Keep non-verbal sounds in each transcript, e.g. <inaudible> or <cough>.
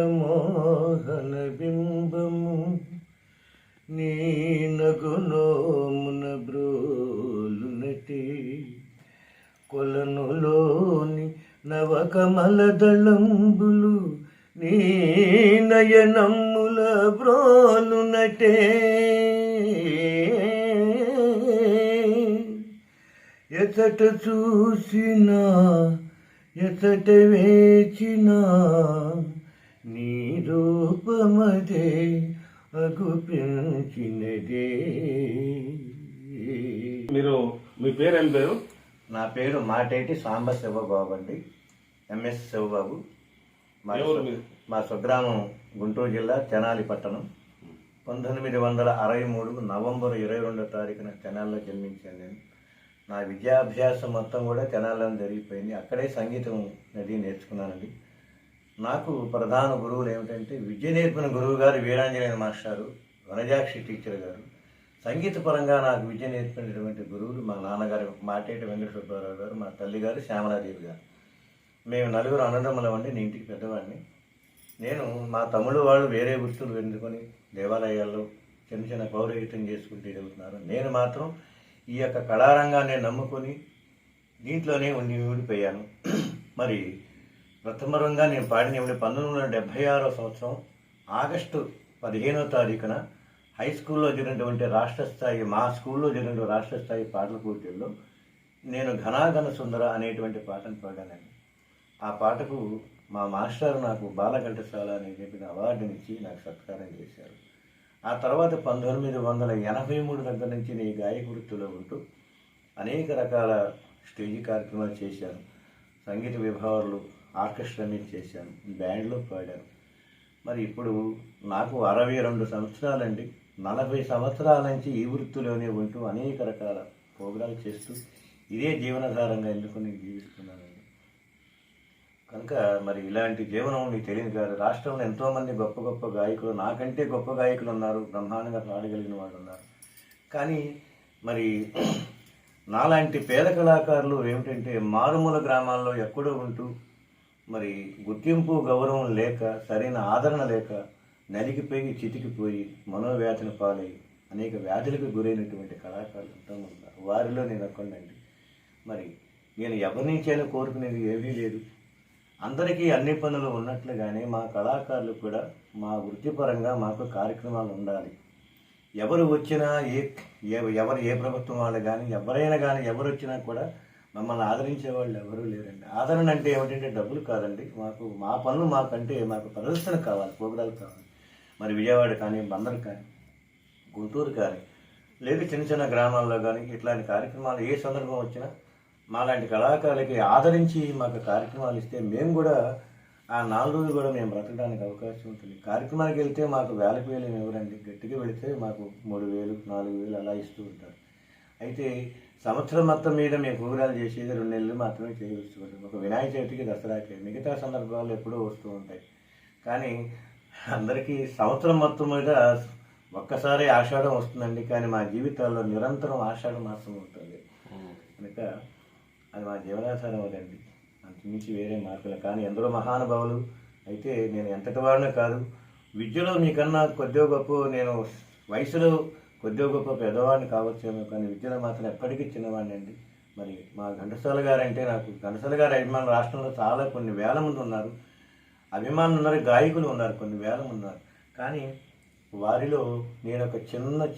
రజనీకరమోహన బింబము నీ నగునోమున బ్రోలునటి కొలనులోని నవకమల నయనమ్ముల బ్రోలునటే. ఎతట చూసినా ఎతట వేచినా నీ రూపమదే అగుపించినదే మీరు మీ పేరు ఏం పేరు? నా పేరు మాటేటి సాంబ శివబాబు అండి. ఎంఎస్ శివబాబు. మా? మా స్వగ్రామం గుంటూరు జిల్లా తెనాలి పట్టణం. పంతొమ్మిది వందల అరవై మూడు నవంబర్ ఇరవై రెండో తారీఖున తెనాల్లో జన్మించాను నేను. నా విద్యాభ్యాసం మొత్తం కూడా తెనాల్లో జరిగిపోయింది. అక్కడే సంగీతం నది నేర్చుకున్నానండి. నాకు ప్రధాన గురువులు ఏమిటంటే విద్య నేర్పిన గురువు గారు వీరాంజనేయ మాస్టారు వనజాక్షి టీచర్ గారు. సంగీత పరంగా నాకు విద్య నేర్పినటువంటి గురువులు మా నాన్నగారు మాటేటి వెంకట సుబ్బారావు గారు మా తల్లి గారు శ్యామలాదేవి గారు. మేము నలుగురు అన్నదమ్ములం అండి నేను ఇంటికి పెద్దవాడిని. నేను మా తమ్ముడు వాళ్ళు వేరే వృత్తులు వెందుకొని దేవాలయాల్లో చిన్న చిన్న పౌరహితం చేసుకుంటూ జరుగుతున్నారు నేను మాత్రం ఈ యొక్క కళారంగాన్ని నమ్ముకొని దీంట్లోనే ఉండి ఊడిపోయాను మరి ప్రథమరంగా నేను పాడినప్పుడు పంతొమ్మిది వందల డెబ్భై ఆరో సంవత్సరం ఆగస్టు పదిహేనో తారీఖున హై స్కూల్లో జరిగినటువంటి రాష్ట్ర స్థాయి మా స్కూల్లో జరిగిన రాష్ట్ర స్థాయి పాటల పోటీల్లో నేను ఘనాఘన సుందర అనేటువంటి పాటను పాడానండి. ఆ పాటకు మా మాస్టర్ నాకు బాలఘంటశాల అని చెప్పిన అవార్డునిచ్చి నాకు సత్కారం చేశారు. ఆ తర్వాత పంతొమ్మిది వందల ఎనభై మూడు దగ్గర నుంచి నేను గాయక వృత్తిలో ఉంటూ అనేక రకాల స్టేజ్ కార్యక్రమాలు చేశాను. సంగీత విభావాలు ఆర్కెస్ట్రా మీద చేశాను బ్యాండ్లో పాడాను. మరి ఇప్పుడు నాకు అరవై రెండు సంవత్సరాలండి. నలభై సంవత్సరాల నుంచి ఈ వృత్తిలోనే ఉంటూ అనేక రకాల ప్రోగ్రాలు చేస్తూ ఇదే జీవనాధారంగా ఎన్నుకొని జీవిస్తున్నాను? కనుక మరి ఇలాంటి జీవనం నీకు తెలియదు కాదు. రాష్ట్రంలో ఎంతోమంది గొప్ప గొప్ప గాయకులు నాకంటే గొప్ప గాయకులు ఉన్నారు. బ్రహ్మాండంగా పాడగలిగిన వాళ్ళు ఉన్నారు. కానీ మరి <clears throat> నాలాంటి పేద కళాకారులు ఏమిటంటే మారుమూల గ్రామాల్లో ఎక్కడో ఉంటూ మరి గుర్తింపు గౌరవం లేక సరైన ఆదరణ లేక నలిగిపోయి చితికిపోయి మనోవ్యాధిని పాలై అనేక వ్యాధులకు గురైనటువంటి కళాకారులు ఎంతోమంది ఉన్నారు. వారిలో నేను ఒక్కడండి మరి నేను ఎవరి నుంచైనా కోరుకునేది ఏమీ లేదు. అందరికీ అన్ని పనులు ఉన్నట్లుగానే మా కళాకారులు కూడా మా వృత్తిపరంగా మాకు కార్యక్రమాలు ఉండాలి. ఎవరు వచ్చినా ఏ ఎవరు ఏ ప్రభుత్వం వాళ్ళు కానీ ఎవరైనా కానీ ఎవరు వచ్చినా కూడా మమ్మల్ని ఆదరించే వాళ్ళు ఎవరూ లేరండి. ఆదరణ అంటే ఏమిటంటే డబ్బులు కాదండి. మాకు మా పనులు మాకంటే మాకు ప్రదర్శన కావాలి ప్రోగ్రాలు కావాలి. మరి విజయవాడ కానీ బందర్ కానీ గుంటూరు కానీ లేదు చిన్న చిన్న గ్రామాల్లో కానీ ఇట్లాంటి కార్యక్రమాలు ఏ సందర్భం వచ్చినా మాలాంటి కళాకారులకి ఆదరించి మాకు కార్యక్రమాలు ఇస్తే మేము కూడా ఆ నాలుగు రోజులు కూడా మేము బ్రతకడానికి అవకాశం ఉంటుంది. కార్యక్రమానికి వెళ్తే మాకు వేలకు వేలు ఇవ్వరండి. గట్టిగా వెళితే మాకు మూడు వేలు నాలుగు వేలు అలా ఇస్తూ ఉంటారు. అయితే సంవత్సరం మొత్తం మీద మేము ప్రోగ్రాలు చేసేది రెండు నెలలు మాత్రమే చేయవచ్చు ఒక వినాయక చవితికి దసరాకి మిగతా సందర్భాలు ఎప్పుడూ వస్తూ ఉంటాయి. కానీ అందరికీ సంవత్సరం మొత్తం మీద ఒక్కసారి ఆషాఢం వస్తుందండి. కానీ మా జీవితాల్లో నిరంతరం ఆషాఢ మాసం ఉంటుంది. కనుక అది మా జీవనాధారం అదండి అంతమించి వేరే మార్పులు. కానీ ఎందరో మహానుభావులు అయితే నేను ఎంతటి వాడినో కాదు. విద్యలో మీకన్నా కొద్దిగా గొప్ప నేను వయసులో కొద్దిగా గొప్ప పెద్దవాడిని కావచ్చేమో కానీ విద్యలో మాత్రం ఎప్పటికీ చిన్నవాడిని అండి మరి మా ఘంటసాల గారు అంటే నాకు ఘంటసాల గారు అభిమానులు రాష్ట్రంలో చాలా కొన్ని వేల మంది ఉన్నారు. అభిమానులు ఉన్నారు గాయకులు ఉన్నారు కొన్ని వేల మంది ఉన్నారు. కానీ వారిలో నేను ఒక చిన్న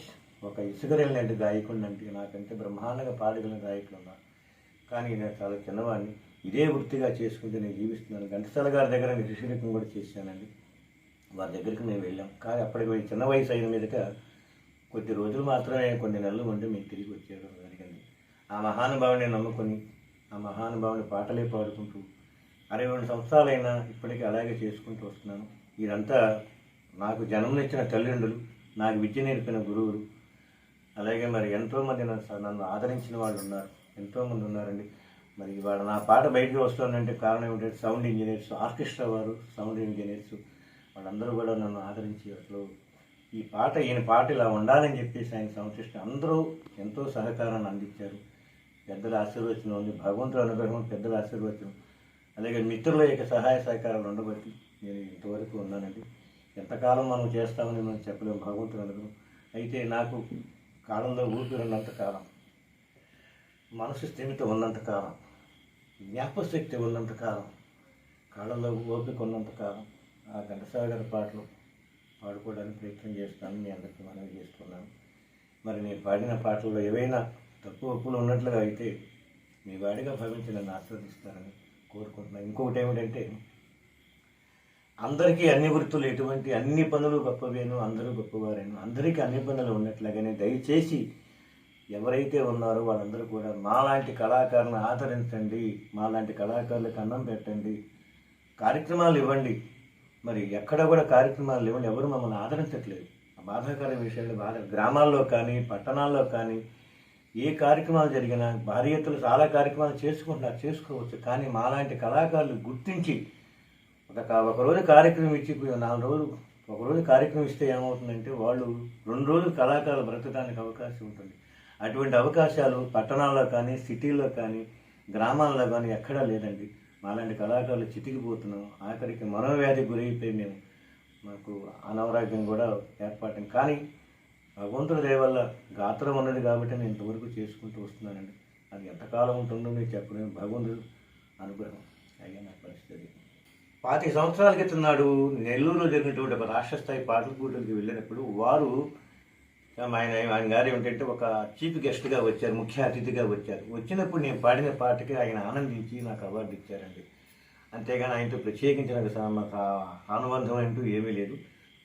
ఒక ఇసుకరెళ్ళినట్టు గాయకుడిని అంటే నాకంటే బ్రహ్మాండంగా పాడగలిగిన గాయకులు ఉన్నారు. కానీ నేను చాలా చిన్నవాడిని. ఇదే వృత్తిగా చేసుకుంటూ నేను జీవిస్తున్నాను. ఘంటసాల గారి దగ్గర నేను శిష్యురికం కూడా చేశానండి. వారి దగ్గరికి మేము వెళ్ళాం. కానీ అప్పటికి ఈ చిన్న వయసు అయిన మీదట కొద్ది రోజులు మాత్రమే కొన్ని నెలలు ఉండి మేము తిరిగి వచ్చేయడం జరిగింది ఆ మహానుభావుని నమ్ముకొని ఆ మహానుభావుని పాటలే పాడుకుంటూ అరవై రెండు సంవత్సరాలైనా ఇప్పటికీ అలాగే చేసుకుంటూ వస్తున్నాను. ఇదంతా నాకు జన్మనిచ్చిన తల్లిదండ్రులు నాకు విద్య నేర్పిన గురువులు. అలాగే మరి ఎంతోమంది నన్ను ఆదరించిన వాళ్ళు ఉన్నారు. ఎంతోమంది ఉన్నారండి. మరి ఇవాళ నా పాట బయటకు వస్తుందంటే కారణం ఏమిటంటే సౌండ్ ఇంజనీర్స్ ఆర్కెస్ట్రా వారు సౌండ్ ఇంజనీర్స్ వాళ్ళందరూ కూడా నన్ను ఆదరించి అసలు ఈ పాట ఈయన పాట ఇలా ఉండాలని చెప్పేసి ఆయన సంతృష్టి అందరూ ఎంతో సహకారాన్ని అందించారు. పెద్దల ఆశీర్వచనం ఉంది భగవంతుడు అనుగ్రహం పెద్దల ఆశీర్వచనం. అలాగే మిత్రుల యొక్క సహాయ సహకారాలు ఉండబట్టి నేను ఇంతవరకు ఉన్నానండి. ఎంతకాలం మనం చేస్తామని మనం చెప్పలేము భగవంతుడు అనుగ్రహం. అయితే నాకు కాలంలో ఊపిరి ఉన్నంత కాలం. మనసు స్థిమిత ఉన్నంతకాలం జ్ఞాపశక్తి ఉన్నంతకాలం కళలో కాళ్ళలో ఓపిక ఉన్నంతకాలం ఆ ఘంటసాగర్ పాటలు పాడుకోవడానికి ప్రయత్నం చేస్తాను మీ అందరికీ మనవి చేస్తున్నాను. మరి నేను పాడిన పాటల్లో ఏవైనా తక్కువ ఒప్పులు ఉన్నట్లుగా అయితే మీ వాడిగా భావించి నన్ను ఆస్వాదిస్తారని కోరుకుంటున్నాను. ఇంకొకటి ఏమిటంటే అందరికీ అన్ని వృత్తులు ఎటువంటి అన్ని పనులు గొప్పవేను అందరూ గొప్పవారేను అందరికీ అన్ని పనులు ఉన్నట్లుగానే దయచేసి ఎవరైతే ఉన్నారో వాళ్ళందరూ కూడా మాలాంటి కళాకారులను ఆదరించండి మాలాంటి కళాకారులకు అన్నం పెట్టండి కార్యక్రమాలు ఇవ్వండి. మరి ఎక్కడ కూడా కార్యక్రమాలు ఇవ్వండి ఎవరు మమ్మల్ని ఆదరించట్లేదు. ఆ బాధాకర విషయాలు బాధ గ్రామాల్లో కానీ పట్టణాల్లో కానీ ఏ కార్యక్రమాలు జరిగినా భారీ చాలా కార్యక్రమాలు చేసుకుంటున్నారు చేసుకోవచ్చు. కానీ మాలాంటి కళాకారులు గుర్తించి ఒక ఒకరోజు కార్యక్రమం ఇచ్చి నాలుగు రోజులు ఒకరోజు కార్యక్రమం ఇస్తే ఏమవుతుందంటే వాళ్ళు రెండు రోజులు కళాకారులు బ్రతకడానికి అవకాశం ఉంటుంది. అటువంటి అవకాశాలు పట్టణాల్లో కానీ సిటీల్లో కానీ గ్రామాల్లో కానీ ఎక్కడా లేదండి. మాలాంటి కళాకారులు చితికిపోతున్నాం. ఆఖరికి మనోవ్యాధి గురైపోయి మేము మాకు అనారోగ్యం కూడా ఏర్పడటం. కానీ భగవంతుడి దేవల్ల గాత్రం ఉన్నది కాబట్టి నేను ఇంతవరకు చేసుకుంటూ వస్తున్నానండి. అది ఎంతకాలం ఉంటుందో మీరు చెప్పలేము భగవంతుడు అనుగ్రహం. అయ్యా నా పరిస్థితి. పాతి సంవత్సరాల క్రితం నాడు నెల్లూరులో జరిగినటువంటి ఒక రాష్ట్ర స్థాయి పాటల పోటీలకు వెళ్ళినప్పుడు వారు ఆయన ఆయన గారు ఏమిటంటే ఒక చీఫ్ గెస్ట్గా వచ్చారు ముఖ్య అతిథిగా వచ్చారు. వచ్చినప్పుడు నేను పాడిన పాటకి ఆయన ఆనందించి నాకు అవార్డు ఇచ్చారండి. అంతేగాని ఆయనతో ప్రత్యేకించిన అనుబంధం అంటూ ఏమీ లేదు.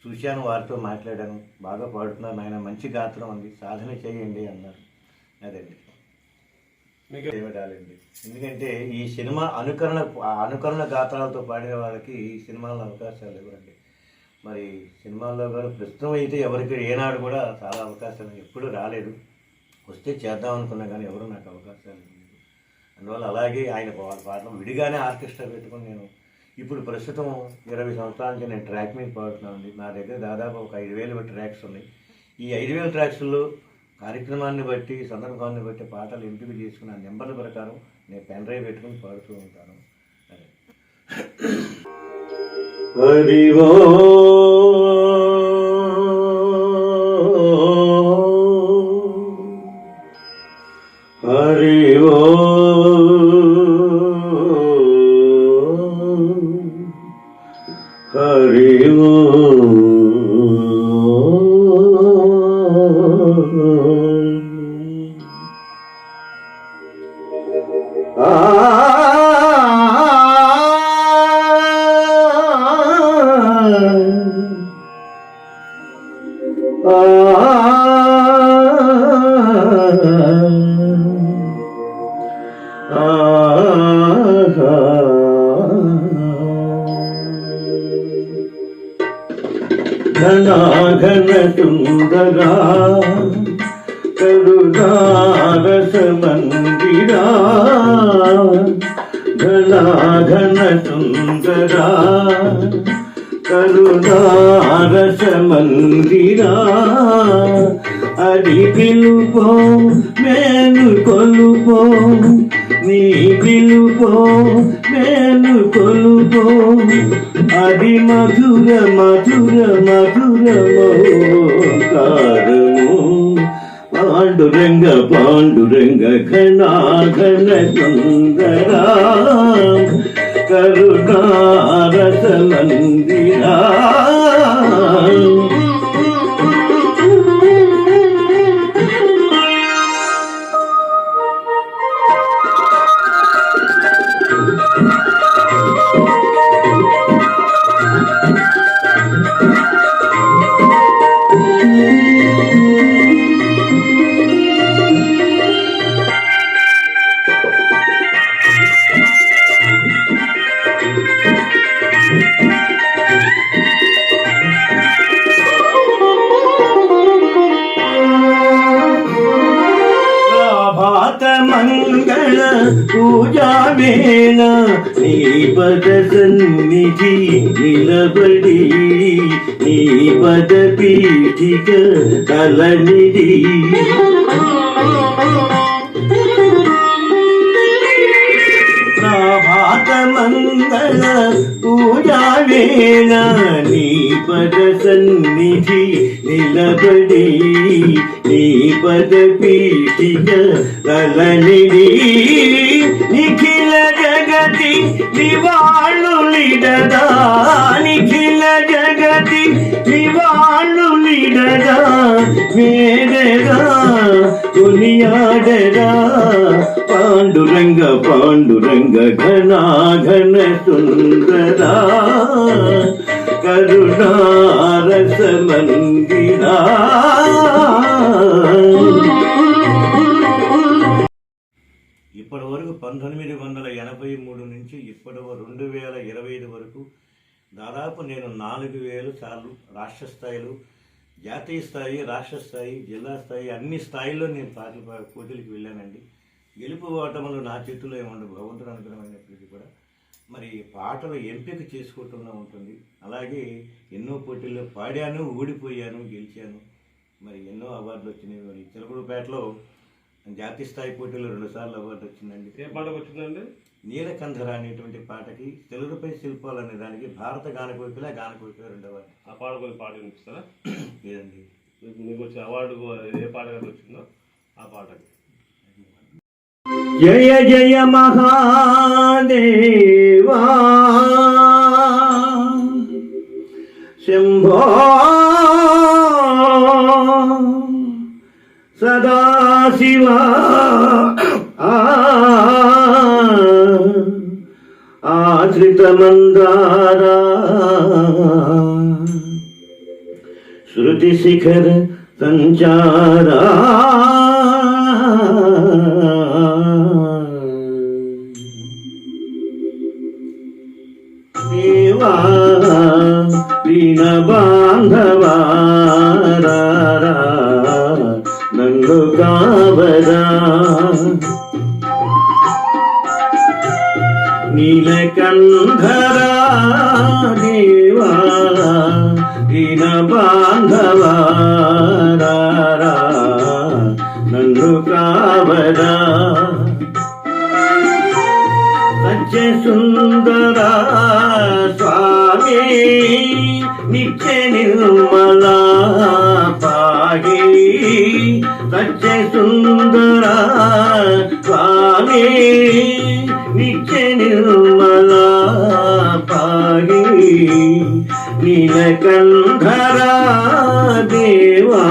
చూశాను వారితో మాట్లాడాను. బాగా పాడుతున్నారు ఆయన మంచి గాత్రం ఉంది సాధన చేయండి అన్నారు. అదండి. మీకు ఏమిటాలండి ఎందుకంటే ఈ సినిమా అనుకరణ అనుకరణ గాత్రాలతో పాడిన వాళ్ళకి ఈ సినిమాలో అవకాశాలు ఇవ్వండి మరి సినిమాల్లో ప్రస్తుతం అయితే ఎవరికి ఏనాడు కూడా చాలా అవకాశాలు ఎప్పుడూ రాలేదు. వస్తే చేద్దాం అనుకున్నా కానీ ఎవరు నాకు అవకాశాలు లేదు అందువల్ల అలాగే ఆయన వాళ్ళ పాటలు విడిగానే ఆర్కెస్ట్రా పెట్టుకుని నేను ఇప్పుడు ప్రస్తుతం ఇరవై సంవత్సరాల నుంచి నేను ట్రాక్ మీద పాడుతున్నానండి నా దగ్గర దాదాపు ఒక ఐదు వేలు ట్రాక్స్ ఉన్నాయి. ఈ ఐదు వేల ట్రాక్స్లో కార్యక్రమాన్ని బట్టి సందర్భాన్ని బట్టి పాటలు ఎంపిక చేసుకుని ఆ నెంబర్ల ప్రకారం నేను పెన్ డ్రైవ్ పెట్టుకుని పాడుతూ ఉంటాను. అదే మందిరా ఘనాఘన సుందరా కరుణారస మందిరా అది పిలుపో మేలు కొలుపో నీ పిలుపో మేలు కొలుపో అది మధుర మధుర మధుర మోకారము పాండురంగ పాండురంగ ఘనా ఘన సుందరా. కరుణారస మందిరా. మంగళ పూజా వేళ నీ పద సన్నిధి నిలబడి నీ పద పీఠిక తలనిడి ప్రభాత మంగళ పూజా నీ పద సన్నిధి నిలబడి నీ పద పీఠిక తలనిడి నిఖిల జగతి నివాళులిడదా పాండురంగ ఘనాఘన ఘనా సుందరా కరుణారస మందిరా ఇప్పటి వరకు పంతొమ్మిది వందల ఎనభై మూడు నుంచి ఇప్పటి రెండు వేల ఇరవై ఐదు వరకు దాదాపు నేను నాలుగు వేలు సార్లు రాష్ట్ర స్థాయిలో జాతీయ స్థాయి రాష్ట్ర స్థాయి జిల్లా స్థాయి అన్ని స్థాయిల్లో నేను పాటలు పోటీలకు వెళ్ళానండి. గెలుపు ఓటములు నా చేతుల్లో ఏముండవు? భగవంతుడు అనుగ్రహమైనప్పటికీ కూడా. మరి పాటలు ఎంపిక చేసుకోవటంలో ఉంటుంది. అలాగే ఎన్నో పోటీల్లో పాడాను ఓడిపోయాను గెలిచాను. మరి ఎన్నో అవార్డులు వచ్చినాయి. మరి చిలకూరుపేటలో జాతీయ స్థాయి పోటీలో రెండుసార్లు అవార్డు వచ్చిందండి. ఏ పాటకు వచ్చిందండి? నీలకంధర అనేటువంటి పాటకి తెలుగుపై శిల్పాలు అనే దానికి భారత గానకోకిల గానకోకిల రెండు అవార్డు. ఆ పాట కొంచెం పాట వినిపిస్తారా లేదండి. మీకు వచ్చిన అవార్డు ఏ పాట వచ్చిందో ఆ పాటకి. జయ జయ మహాదేవా. శంభో సదాశివా. ఆశ్రితమందారా శృతి శిఖర సంచారా. కావరా నీలకంధరా దేవా దీన బాంధవారా నన్ను కావరా. సత్య సుందర పాగి నీలకంధర దేవా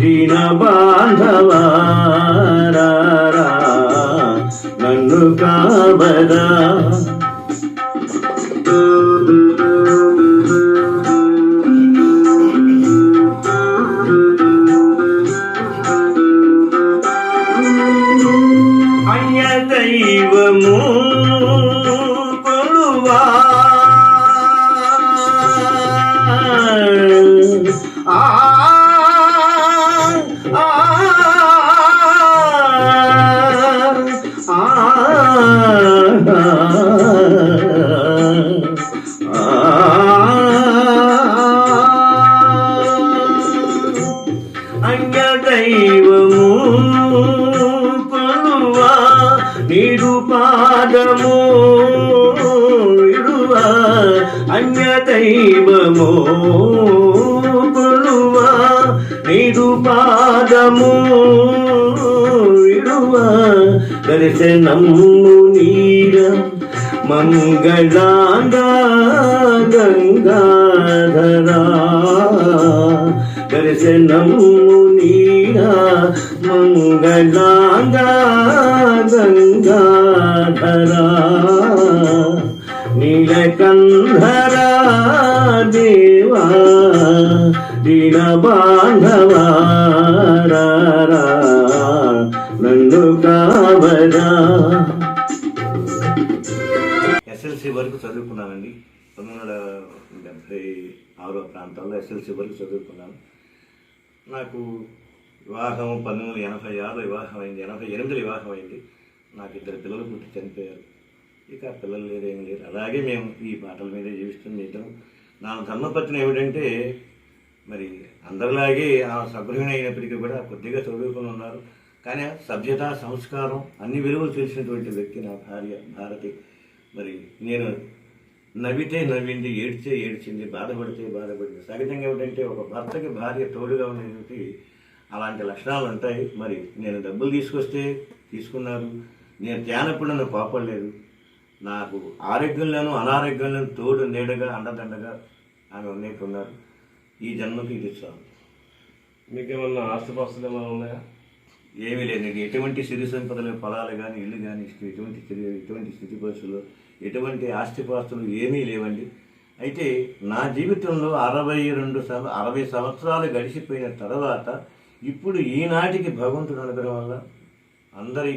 దీన బాంధవా దర్శనము నీర మంగళాంగా గంగాధరా. దర్శనము నీరా మంగళాంగా గంగాధరా. నీలకంధరా దేవా దీన బాంధవా వరకు చదువుకున్నానండి. పంతొమ్మిది వందల డెబ్భై ఆరో ప్రాంతాల్లో ఎస్ఎల్సీ వరకు చదువుకున్నాను. నాకు వివాహం పంతొమ్మిది వందల ఎనభై ఆరులో వివాహం అయింది ఎనభై ఎనిమిదిలో వివాహం అయింది నాకు ఇద్దరు పిల్లలు పుట్టి చనిపోయారు. ఇక పిల్లలు లేరు ఏమి లేరు. అలాగే మేము ఈ పాటల మీదే జీవిస్తుంది ఇద్దరం. నా ధర్మపత్రం ఏమిటంటే మరి అందరిలాగే ఆ సగృహిణి అయినప్పటికీ కూడా కొద్దిగా చదువుకుని ఉన్నారు. కానీ సభ్యత సంస్కారం అన్ని విలువలు తెలిసినటువంటి వ్యక్తి నా భార్య భారతి. మరి నేను నవ్వితే నవ్వింది ఏడ్చే ఏడ్చింది బాధపడితే బాధపడింది. సహజంగా ఏమిటంటే ఒక భర్తకి భార్య తోడుగా ఉండేటువంటి అలాంటి లక్షణాలు ఉంటాయి. మరి నేను డబ్బులు తీసుకొస్తే తీసుకున్నారు నేను ధ్యానప్పుడు నన్ను కోపడలేదు నాకు ఆరోగ్యంలోనూ అనారోగ్యంలోనూ తోడు నీడగా అండదండగా ఆమె ఉన్నట్టున్నారు ఈ జన్మకి ఇది చాలు. మీకేమన్నా ఆస్తిపాస్తులు ఏమైనా ఉన్నాయా? ఏమీ లేదు. నీకు ఎటువంటి సిరి సంపదలు పొలాలు కానీ ఇల్లు కానీ ఎటువంటి ఎటువంటి స్థితి పరిస్థితులు ఎటువంటి ఆస్తిపాస్తులు ఏమీ లేవండి. అయితే నా జీవితంలో అరవై రెండు సంవ అరవై సంవత్సరాలు గడిచిపోయిన తర్వాత ఇప్పుడు ఈనాటికి భగవంతుడు అనుగ్రహం వల్ల అందరి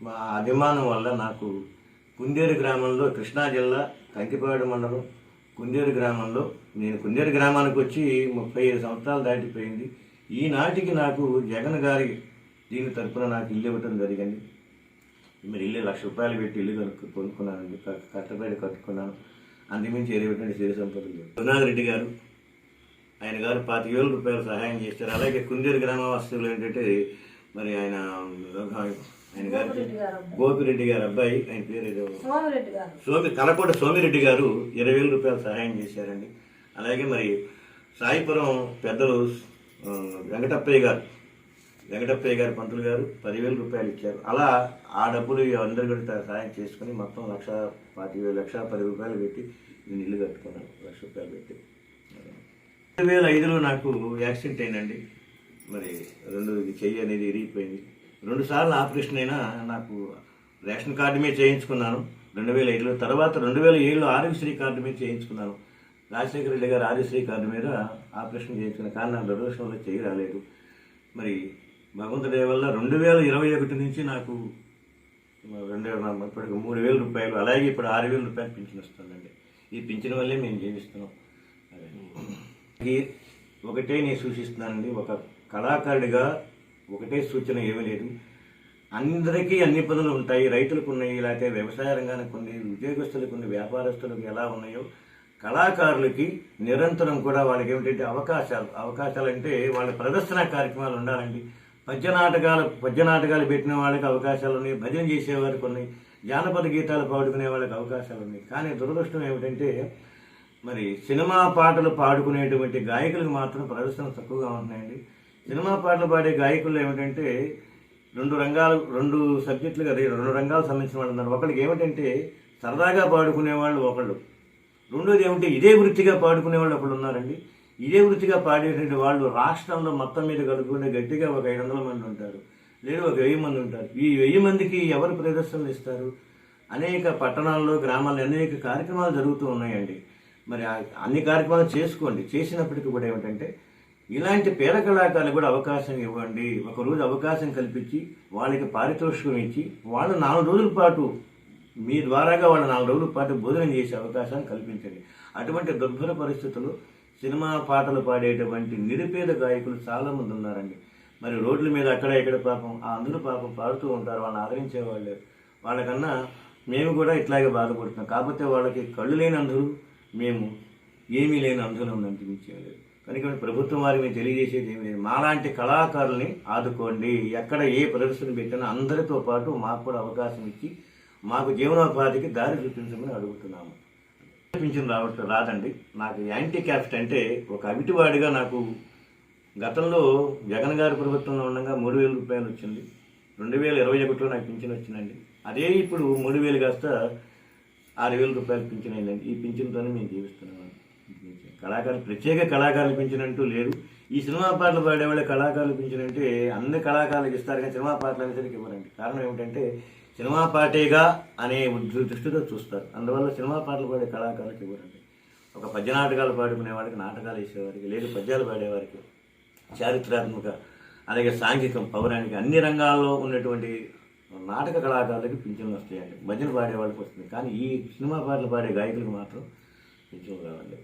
మా అభిమానం వల్ల నాకు కుందేరు గ్రామంలో కృష్ణా జిల్లా కంకిపాడు మండలం కుందేరు గ్రామంలో నేను కుందేరు గ్రామానికి వచ్చి ముప్పై ఐదు సంవత్సరాలు దాటిపోయింది. ఈనాటికి నాకు జగన్ గారి దీని తరఫున నాకు ఇల్లు ఇవ్వటం జరిగింది. మరి ఇల్లు లక్ష రూపాయలు పెట్టి ఇల్లు కనుక్కు కొనుక్కున్నానండి క- కట్టబడి కట్టుకున్నాను. అంతమించి ఏరేటువంటి సిరి సంపదలు. రఘునాథ్ రెడ్డి గారు ఆయన గారు పాతిక వేల రూపాయలు సహాయం చేశారు. అలాగే కుందేరు గ్రామ వస్తువులు ఏంటంటే మరి ఆయన ఆయన గారు గోపిరెడ్డి గారు అబ్బాయి. ఆయన పేరు ఏదో సోమి కలకోట సోమిరెడ్డి గారు ఇరవై వేల రూపాయలు సహాయం చేశారండి. అలాగే మరి సాయిపురం పెద్దలు వెంకటప్పయ్య గారు వెంకటప్పయ్య గారు పంతులు గారు పదివేల రూపాయలు ఇచ్చారు. అలా ఆ డబ్బులు అందరు కూడా సహాయం చేసుకుని మొత్తం లక్ష పాతి వేలు లక్ష పది రూపాయలు పెట్టి నేను ఇల్లు కట్టుకున్నాను లక్ష రూపాయలు పెట్టి. రెండు వేల ఐదులో నాకు యాక్సిడెంట్ అయిందండి. మరి రెండు చెయ్యి అనేది ఇరిగిపోయింది. రెండు సార్లు ఆపరేషన్ అయినా నాకు రేషన్ కార్డు మీద చేయించుకున్నాను. రెండు వేల ఐదులో. తర్వాత రెండు వేల ఏడులో ఆరోగ్యశ్రీ కార్డు మీద చేయించుకున్నాను. రాజశేఖర రెడ్డి గారు ఆరోగ్యశ్రీ కార్డు మీద ఆపరేషన్ చేయించుకున్నాను కానీ నాకు దురదృష్టం వల్ల చేయి రాలేదు. మరి భగవంతుడి వల్ల రెండు వేల ఇరవై ఒకటి నుంచి నాకు రెండు వేల ఇప్పటికి మూడు వేల రూపాయలు అలాగే ఇప్పుడు ఆరు వేల రూపాయలు పింఛన్ వస్తుందండి. ఈ పింఛన్ వల్లే మేము జీవిస్తున్నాం. ఈ ఒకటే నేను సూచిస్తున్నానండి ఒక కళాకారుడిగా ఒకటే సూచన ఏమీ లేదు. అందరికీ అన్ని పనులు ఉంటాయి రైతులకు ఉన్నాయి లేకపోతే వ్యవసాయ రంగానికి కొన్ని ఉద్యోగస్తులకు కొన్ని వ్యాపారస్తులకు ఎలా ఉన్నాయో కళాకారులకి నిరంతరం కూడా వాళ్ళకి ఏమిటంటే అవకాశాలు అవకాశాలు అంటే వాళ్ళ ప్రదర్శన కార్యక్రమాలు ఉండాలండి. పద్య నాటకాలు పద్య నాటకాలు పెట్టిన వాళ్ళకి అవకాశాలు ఉన్నాయి భజన చేసేవారికి ఉన్నాయి జానపద గీతాలు పాడుకునే వాళ్ళకి అవకాశాలు ఉన్నాయి. కానీ దురదృష్టం ఏమిటంటే మరి సినిమా పాటలు పాడుకునేటువంటి గాయకులకు మాత్రం ప్రదర్శన తక్కువగా ఉన్నాయండి సినిమా పాటలు పాడే గాయకులు ఏమిటంటే రెండు రంగాలు రెండు సబ్జెక్టులుగా రెండు రంగాలకు సంబంధించిన వాళ్ళు ఉన్నారు. ఒకళ్ళకి ఏమిటంటే సరదాగా పాడుకునే వాళ్ళు ఒకళ్ళు. రెండోది ఏమిటంటే ఇదే వృత్తిగా పాడుకునే వాళ్ళు ఒకళ్ళు ఉన్నారండి. ఇదే వృత్తిగా పాడేటువంటి వాళ్ళు రాష్ట్రంలో మొత్తం మీద కలుపుకుంటే గట్టిగా ఒక ఐదు వందల మంది ఉంటారు. లేదు ఒక వెయ్యి మంది ఉంటారు. ఈ వెయ్యి మందికి ఎవరు ప్రదర్శనలు ఇస్తారు? అనేక పట్టణాల్లో గ్రామాల్లో అనేక కార్యక్రమాలు జరుగుతూ ఉన్నాయండి. మరి అన్ని కార్యక్రమాలు చేసుకోండి. చేసినప్పటికీ కూడా ఏమిటంటే ఇలాంటి పేద కళాకారులకు కూడా అవకాశం ఇవ్వండి. ఒక రోజు అవకాశం కల్పించి వాళ్ళకి పారితోషికం ఇచ్చి వాళ్ళు నాలుగు రోజుల పాటు మీ ద్వారాగా వాళ్ళు నాలుగు రోజుల పాటు భోజనం చేసే అవకాశం కల్పించండి. అటువంటి దుర్భర పరిస్థితులు సినిమా పాటలు పాడేటువంటి నిరుపేద గాయకులు చాలా మంది ఉన్నారండి. మరి రోడ్ల మీద అక్కడ ఇక్కడ పాపం ఆ అందరూ పాపం పాడుతూ ఉంటారు వాళ్ళని ఆదరించే వాళ్ళు. వాళ్ళకన్నా మేము కూడా ఇట్లాగే బాధపడుతున్నాం. కాకపోతే వాళ్ళకి కళ్ళు లేని అందరూ మేము ఏమీ లేని అందులో అనిపించలేదు కనుక ప్రభుత్వం వారికి మేము తెలియజేసేది ఏమి లేదు. మాలాంటి కళాకారుల్ని ఆదుకోండి. ఎక్కడ ఏ ప్రదర్శన పెట్టినా అందరితో పాటు మాకు కూడా అవకాశం ఇచ్చి మాకు జీవనోపాధికి దారి చూపించమని అడుగుతున్నాము. పింఛన్ రావట్లేదు రాదండి. నాకు యాంటీ క్యాస్ట్ అంటే ఒక అవిటివాడిగా నాకు గతంలో జగన్ గారి ప్రభుత్వంలో ఉండగా మూడు వేల రూపాయలు వచ్చింది. రెండు వేల ఇరవై ఒకటిలో నాకు పింఛన్ వచ్చిందండి. అదే ఇప్పుడు మూడు వేలు కాస్త ఆరు వేల రూపాయలు పింఛన్ అయిందండి. ఈ పింఛన్తోనే మేము జీవిస్తున్నాం. కళాకారులు ప్రత్యేక కళాకారులు పింఛన్ అంటూ లేరు. ఈ సినిమా పాటలు పాడేవాళ్ళ కళాకారులు పింఛన్ అంటే అన్ని కళాకారులకు ఇస్తారు కానీ సినిమా పాటలు అనేసరికి ఇవ్వరండి. కారణం ఏమిటంటే సినిమా పార్టీగా అనే దృష్టితో చూస్తారు. అందువల్ల సినిమా పాటలు పాడే కళాకారులకు ఇవ్వరండి ఒక పద్య నాటకాలు పాడుకునే వాళ్ళకి నాటకాలు వేసేవారికి లేదు పద్యాలు పాడేవారికి చారిత్రాత్మక అలాగే సాంఘికం పౌరాణిక అన్ని రంగాల్లో ఉన్నటువంటి నాటక కళాకారులకి పింఛన్లు వస్తాయండి. భజన పాడే వాళ్ళకి వస్తుంది. కానీ ఈ సినిమా పాటలు పాడే గాయకులకు మాత్రం పింఛన్లు రావండి.